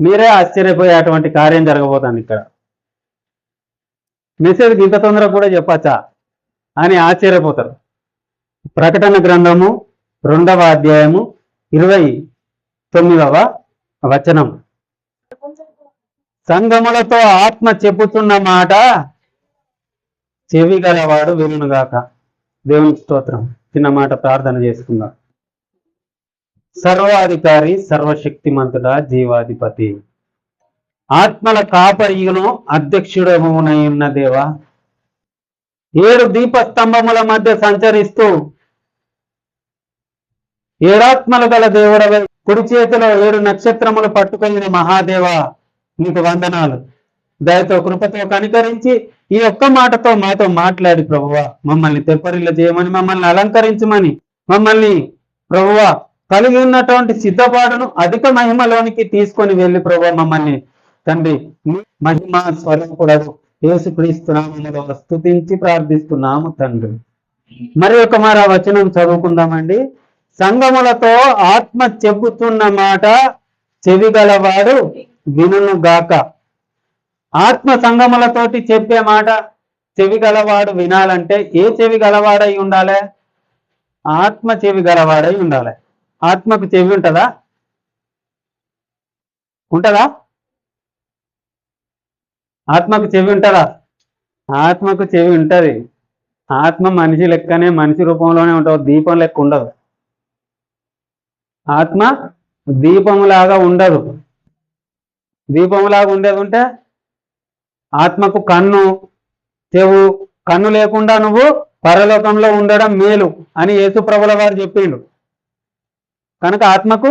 మీరే ఆశ్చర్యపోయేటువంటి కార్యం జరగబోతుంది ఇక్కడ. మెసేజ్ ఇంత తొందరగా కూడా చెప్పచ్చా? అని ఆశ్చర్యపోతారు. ప్రకటన గ్రంథము రెండవ అధ్యాయము ఇరవై తొమ్మిదవ వచనం. సంగములతో ఆత్మ చెప్పుతున్న మాట చెవి గలవాడు వినుగాక దేవుని స్తోత్రం. చిన్న మాట ప్రార్థన చేసుకుందాం. సర్వాధికారి సర్వశక్తిమంతుడా జీవాధిపతి. ఆత్మల కాపరియును అధ్యక్షుడమునయున్న దేవా. ఏడు దీపస్తంభముల మధ్య సంచరిస్తూ ఏడాత్మల గల దేవుడవై కుడి చేతిలో ఏడు నక్షత్రములు పట్టుకుని మహాదేవ నీకు వందనాలు. దయతో కృపతో కనికరించి ఈ ఒక్క మాటతో మాతో మాట్లాడి ప్రభువ. మమ్మల్ని తెప్పరిల్ల చేయమని మమ్మల్ని అలంకరించమని మమ్మల్ని ప్రభువ కలిగి ఉన్నటువంటి సిద్ధపాటును అధిక మహిమలోనికి తీసుకొని వెళ్ళి ప్రభు మమ్మల్ని తండ్రి మహిమ స్వరూపుడదు యేసు స్థుతించి ప్రార్థిస్తున్నాము తండ్రి. మరి ఒక మరి ఆ వచనం చదువుకుందామండి. సంగములతో ఆత్మ చెబుతున్న మాట చెవిగలవాడు వినుగాక గాక. ఆత్మ సంగములతోటి చెప్పే మాట చెవి గలవాడు వినాలంటే ఏ చెవి గలవాడై ఉండాలి? ఆత్మ చెవి గలవాడై ఉండాలి. ఆత్మకు చెవి ఉంటుందా? ఉంటుందా? ఆత్మకు చెవి ఉంటుందా? ఆత్మకు చెవి ఉంటది. ఆత్మ మనిషి లెక్కనే మనిషి రూపంలోనే ఉంటుంది దీపం లెక్క ఉండదు. ఆత్మ దీపములాగా ఉండదు. దీపములాగా ఉండేది ఉంటే ఆత్మకు కన్ను చెవు కన్ను లేకుండా నువ్వు పరలోకంలో ఉండడం మేలు అని యేసుప్రభుల వారు చెప్పిండు. కనుక ఆత్మకు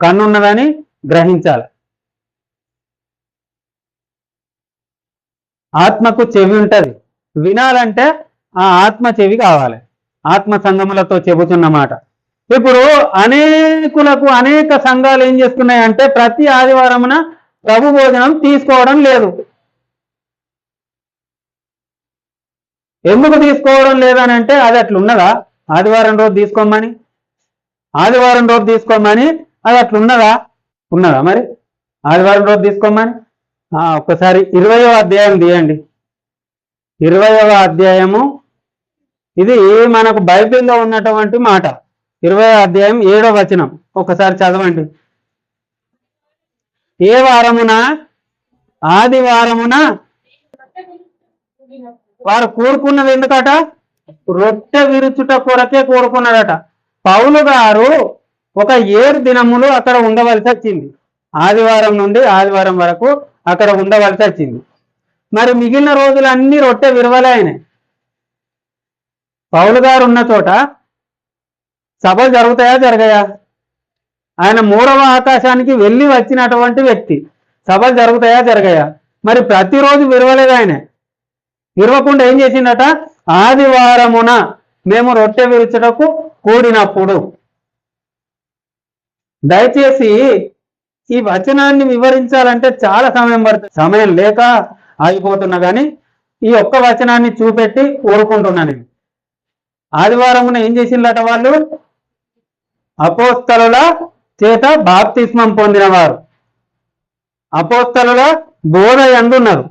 కన్నున్నదని గ్రహించాలి. ఆత్మకు చెవి ఉంటది. వినాలంటే ఆ ఆత్మ చెవి కావాలి. ఆత్మ సంఘములతో చెబుతున్న మాట. ఇప్పుడు అనేకులకు అనేక సంఘాలు ఏం చేస్తున్నాయంటే ప్రతి ఆదివారమున ప్రభు భోజనం తీసుకోవడం లేదు. ఎందుకు తీసుకోవడం లేదని అంటే అది అట్లున్నదా? ఆదివారం రోజు తీసుకోమని? ఆదివారం రోజు తీసుకోమని అది అట్లా ఉన్నదా? ఉన్నదా మరి? ఆదివారం రోజు తీసుకోమని ఒకసారి ఇరవయో అధ్యాయం తీయండి. ఇరవయవ అధ్యాయము. ఇది మనకు బైబిల్లో ఉన్నటువంటి మాట. ఇరవై అధ్యాయం ఏడో వచనం. ఒకసారి చదవండి. ఏ వారమున? ఆదివారమున వారు కూరుకున్నది ఎందుకట? రొట్టె విరుచుట కొరకే కోరుకున్నాడట పౌలు గారు ఒక ఏడు దినములు అక్కడ ఉండవలసి వచ్చింది. ఆదివారం నుండి ఆదివారం వరకు అక్కడ ఉండవలసి వచ్చింది. మరి మిగిలిన రోజులన్నీ రొట్టె విరవలే ఆయన పౌలు గారు ఉన్న చోట సభలు జరుగుతాయా జరగయా? ఆయన మూడవ ఆకాశానికి వెళ్ళి వచ్చినటువంటి వ్యక్తి. సభలు జరుగుతాయా జరగయా? మరి ప్రతిరోజు విరవలేదు ఆయన. విరవకుండా ఏం చేసిండట? ఆదివారమున మేము రొట్టె విరుచుటకు కూడినప్పుడు. దయచేసి ఈ వచనాన్ని వివరించాలంటే చాలా సమయం పడుతుంది. సమయం లేక ఆగిపోతున్నా కానీ ఈ ఒక్క వచనాన్ని చూపెట్టి ఊరుకుంటున్నాను నేను. ఆదివారమున ఏం చేసిందట వాళ్ళు? అపోస్తలుల చేత బాప్తిస్మం పొందినవారు. అపోస్తలుల బోధ ఎందున్నారు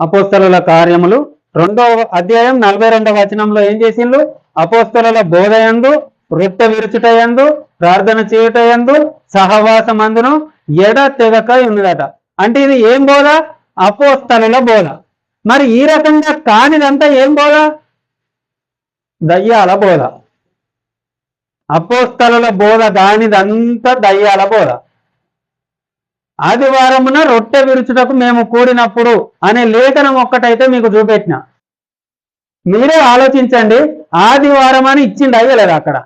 అపోస్తలుల కార్యములు రెండవ అధ్యాయం నలభై రెండవ వచనంలో ఏం చేసిండ్రు అపోస్తల బోధ యందు వృత్త విరుచుట యందు ప్రార్థన చేయుట యందు సహవాసమందును ఎడ తెగక ఉన్నదట. అంటే ఇది ఏం బోధ? అపోస్తల బోధ. మరి ఈ రకంగా కానిదంతా ఏం బోధ? దయ్యాల బోధ. అపోస్తల బోధ కానిదంతా దయ్యాల బోధ. ఆదివారమున రొట్టె విరుచుటకు మేము కూడినప్పుడు అనే లేఖనం ఒక్కటైతే మీకు చూపెట్టిన. మీరే ఆలోచించండి. ఆదివారం అని ఇచ్చిండు అయ్యలేదు అక్కడ.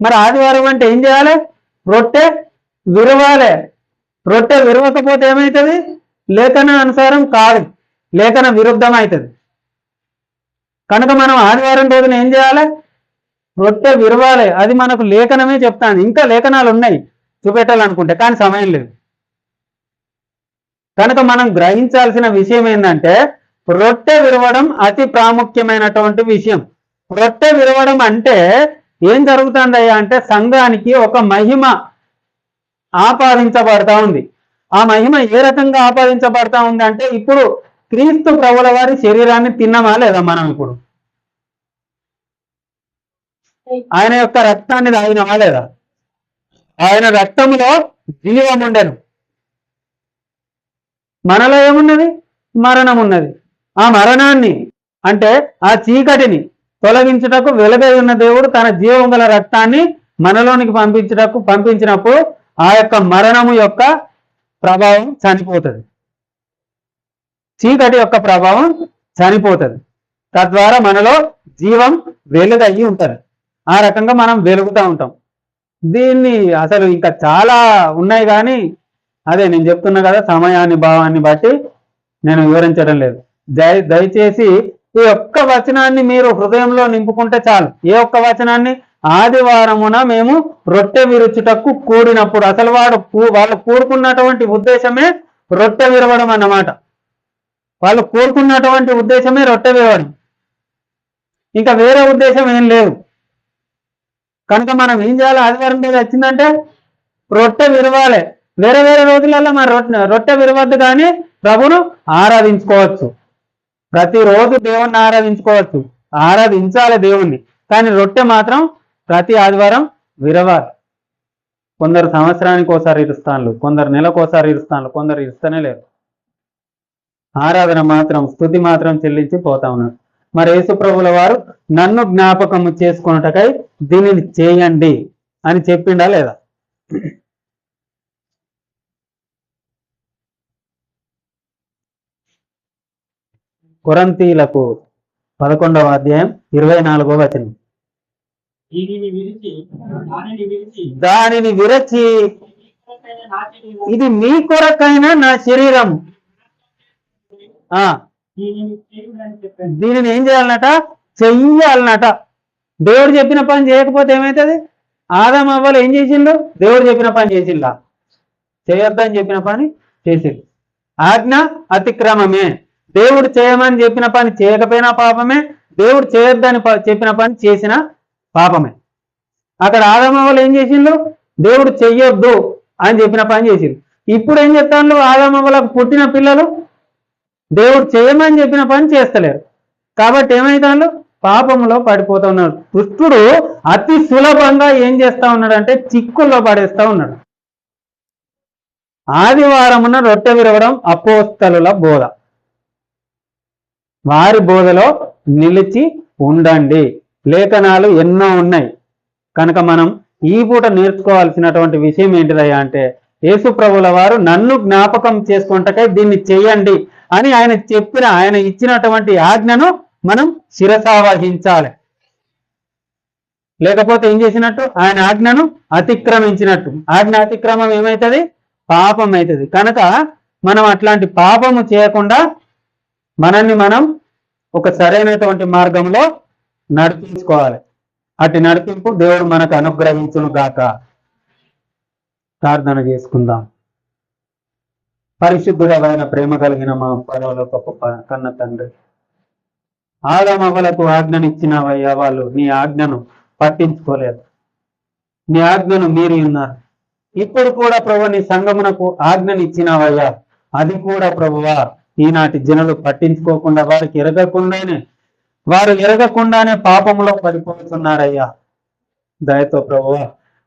మరి ఆదివారం అంటే ఏం చేయాలి? రొట్టె విరవాలి. రొట్టె విరవకపోతే ఏమవుతుంది లేఖన అనుసారం కాదు. లేఖన విరుద్ధం అవుతుంది కనుక మనం ఆదివారం రోజున ఏం చేయాలి? రొట్టె విరవాలి. అది మనకు లేఖనమే చెప్తాను ఇంకా లేఖనాలు ఉన్నాయి. చూపెట్టాలనుకుంటే కానీ సమయం లేదు. కనుక మనం గ్రహించాల్సిన విషయం ఏంటంటే రొట్టె విరవడం అతి ప్రాముఖ్యమైనటువంటి విషయం. రొట్టె విరవడం అంటే ఏం జరుగుతుందయ్యా అంటే సంఘానికి ఒక మహిమ ఆపాదించబడతా ఉంది. ఆ మహిమ ఏ రకంగా ఆపాదించబడతా ఉంది అంటే ఇప్పుడు క్రీస్తు ప్రభుల వారి శరీరాన్ని తిన్నామా లేదా మనం ఇప్పుడు? ఆయన యొక్క రక్తాన్ని తాగినామా లేదా? ఆయన రక్తంలో జీవం ఉండను. మనలో ఏమున్నది? మరణం ఉన్నది. ఆ మరణాన్ని అంటే ఆ చీకటిని తొలగించుటకు వెలుగై ఉన్న దేవుడు తన జీవం గల రక్తాన్ని మనలోనికి పంపించుటకు పంపించినప్పుడు ఆ యొక్క మరణము యొక్క ప్రభావం చనిపోతుంది. చీకటి యొక్క ప్రభావం చనిపోతుంది. తద్వారా మనలో జీవం వెలుగయ్యి ఉంటుంది. ఆ రకంగా మనం వెలుగుతూ ఉంటాం. దీన్ని అసలు ఇంకా చాలా ఉన్నాయి కానీ అదే నేను చెప్తున్నా కదా సమయాన్ని భావాన్ని బట్టి నేను వివరించడం లేదు. దయ దయచేసి ఈ ఒక్క వచనాన్ని మీరు హృదయంలో నింపుకుంటే చాలు. ఏ ఒక్క వచనాన్ని? ఆదివారమున మేము రొట్టె విరుచుటకు కూడినప్పుడు. అసలు వాడు వాళ్ళు కూడుకున్నటువంటి ఉద్దేశమే రొట్టె విరవడం అన్నమాట. వాళ్ళు కూడుకున్నటువంటి ఉద్దేశమే రొట్టె విరవడం. ఇంకా వేరే ఉద్దేశం ఏం లేదు. కనుక మనం ఏం చేయాలి? ఆదివారం మీద వచ్చిందంటే రొట్టె విరవాలి. వేరే వేరే రోజులలో మన రొట్టె రొట్టె విరవద్దు కానీ ప్రభును ఆరాధించుకోవచ్చు. ప్రతిరోజు దేవుణ్ణి ఆరాధించుకోవచ్చు. ఆరాధించాలి దేవుణ్ణి. కానీ రొట్టె మాత్రం ప్రతి ఆదివారం విరవాలి. కొందరు సంవత్సరానికి ఒకసారి ఇరుస్తాను కొందరు నెలకోసారి ఇరుస్తాను కొందరు ఇస్తనే లేరు. ఆరాధన మాత్రం స్థుతి మాత్రం చెల్లించి పోతా ఉన్నారు. మరి యేసుప్రభుల వారు నన్ను జ్ఞాపకము చేసుకున్నటకై దీనిని చేయండి అని చెప్పిండా లేదా? కొరంతీలకు పదకొండవ అధ్యాయం ఇరవై నాలుగవ వచనం. దీనిని విరిచి ఇది మీ కొరకైన నా శరీరం. ఆ దీనిని ఏం చేయాలన్నట? చెయ్యాలన్నట. దేవుడు చెప్పిన పని చేయకపోతే ఏమవుతుంది ఆదాం అవ్వాలి ఏం చేసిండు దేవుడు చెప్పిన పని చేసిండా చేయొద్దని చెప్పిన పని చేసిండు ఆజ్ఞ అతిక్రమమే. దేవుడు చేయమని చెప్పిన పని చేయకపోయినా పాపమే దేవుడు చేయొద్దని చెప్పిన పని చేసిన పాపమే. అక్కడ ఆదామవ్వలు ఏం చేసిండు దేవుడు చెయ్యొద్దు అని చెప్పిన పని చేసిండు ఇప్పుడు ఏం చెప్తాను ఆదామవ్వలకు పుట్టిన పిల్లలు దేవుడు చేయమని చెప్పిన పని చేస్తలేరు. కాబట్టి ఏమైతాను పాపంలో పడిపోతా ఉన్నాడు దుష్టుడు అతి సులభంగా ఏం చేస్తా ఉన్నాడు అంటే చిక్కుల్లో పడేస్తా ఉన్నాడు. ఆదివారమున రొట్టె విరవడం అపోస్తలుల బోధ. వారి బోధలో నిలిచి ఉండండి. లేఖనాలు ఎన్నో ఉన్నాయి. కనుక మనం ఈ పూట నేర్చుకోవాల్సినటువంటి విషయం ఏంటిదయ్యా అంటే యేసు ప్రభుల వారు నన్ను జ్ఞాపకం చేసుకుంటకై దీన్ని చెయ్యండి అని ఆయన చెప్పిన ఆయన ఇచ్చినటువంటి ఆజ్ఞను మనం శిరసావహించాలి. లేకపోతే ఏం చేసినట్టు? ఆయన ఆజ్ఞను అతిక్రమించినట్టు. ఆజ్ఞ అతిక్రమం ఏమవుతుంది పాపం అవుతుంది. కనుక మనం అట్లాంటి పాపము చేయకుండా మనల్ని మనం ఒక సరైనటువంటి మార్గంలో నడిపించుకోవాలి. అటు నడిపింపు దేవుడు మనకు అనుగ్రహించును గాక. ప్రార్థన చేసుకుందాం. పరిశుద్ధుడమైన ప్రేమ కలిగిన మా పరలోకపు ప- కన్న తండ్రి. ఆదమవలకు ఆజ్ఞనిచ్చినవయ్యా వాళ్ళు నీ ఆజ్ఞను పట్టించుకోలేదు. నీ ఆజ్ఞను మీరి ఉన్నారు. ఇప్పుడు కూడా ప్రభు నీ సంగమునకు ఆజ్ఞనిచ్చినవయ్యా. అది కూడా ప్రభువా. ఈనాటి జనులు పట్టించుకోకుండా వారికి ఎరగకుండానే వారు ఎరగకుండానే పాపంలో పడిపోతున్నారయ్యా. దయతో ప్రభువా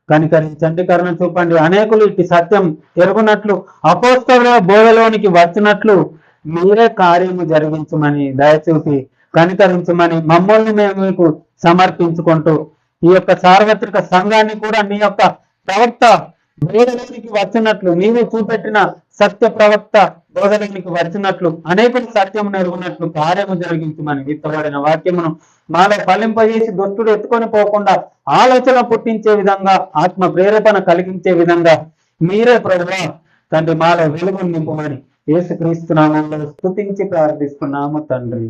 కనికరించండి కరుణ చూపండి. అనేకులు ఇటు సత్యం ఎరుగునట్లు అపోస్తల బోధలోనికి వచ్చినట్లు మీరే కార్యము జరిగించమని దయచూపి కనికరించమని మమ్మల్ని మేము మీకు సమర్పించుకుంటూ ఈ యొక్క సార్వత్రిక సంఘాన్ని కూడా మీ యొక్క ప్రవక్త బోధలోనికి వచ్చినట్లు నీవు చూపెట్టిన సత్య ప్రవక్త బోధనకు వచ్చినట్లు అనేకులు సత్యం నెరుగున్నట్లు కార్యము జరిగించమని విత్తబడిన వాక్యమును మాలో ఫలింపజేసి దుష్టుడు ఎత్తుకొని పోకుండా ఆలోచన పుట్టించే విధంగా ఆత్మ ప్రేరేపణ కలిగించే విధంగా మీరే ప్రభువా తండ్రి మాలో వెలుగు నింపమని యేసుక్రీస్తు నామంలో స్థుతించి ప్రార్థిస్తున్నాము తండ్రి.